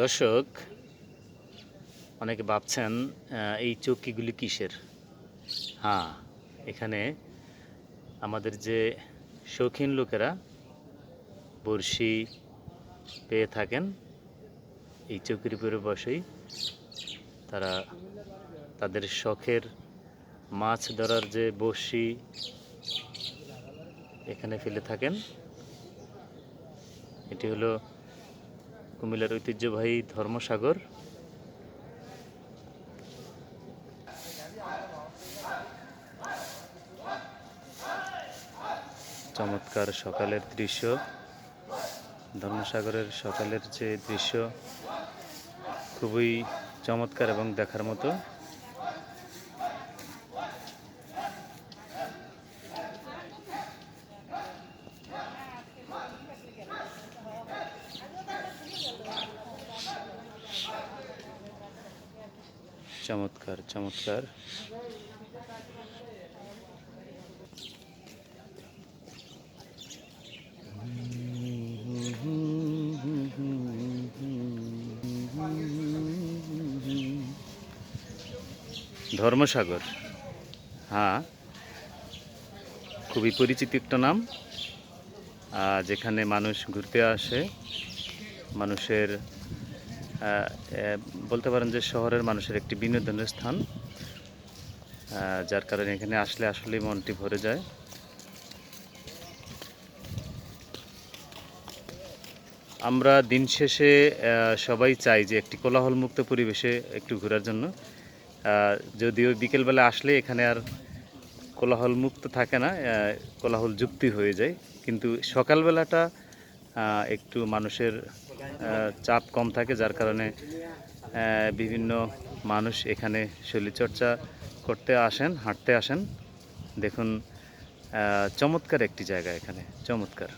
দর্শক, অনেকে ভাবছেন এই চৌকিগুলি কিসের? হ্যাঁ এখানে আমাদের যে শৌখিন লোকেরা বড়শি পেয়ে থাকেন, এই চৌকির উপরে বসেই তারা তাদের শখের মাছ ধরার যে বড়শি এখানে ফেলে থাকেন। এটি হলো কুমিল্লার ঐতিহ্যবাহী ধর্মসাগর। চমৎকার সকালের দৃশ্য। ধর্মসাগরের সকালের যে দৃশ্য, খুবই চমৎকার এবং দেখার মতো। চমৎকার চমৎকার। ধর্মসাগর। হ্যাঁ। খুবই পরিচিত একটা নাম। যেখানে মানুষ ঘুরতে আসে। মানুষের বলতে পারেন যে শহরের মানুষের একটি বিনোদনের স্থান যার কারণে এখানে আসলে আসলেই মনটি ভরে যায়। আমরা দিন শেষে সবাই চাই যে একটি কোলাহলমুক্ত পরিবেশে একটু ঘোরার জন্য। যদিও বিকেলবেলা আসলে এখানে আর কোলাহল মুক্ত থাকে না কোলাহল যুক্তি হয়ে যায়। কিন্তু সকালবেলাটা একটু মানুষের চাপ কম থাকে, যার কারণে বিভিন্ন মানুষ এখানে শরীরচর্চা করতে আসেন, হাঁটতে আসেন। দেখুন চমৎকার একটি জায়গা এখানে, চমৎকার।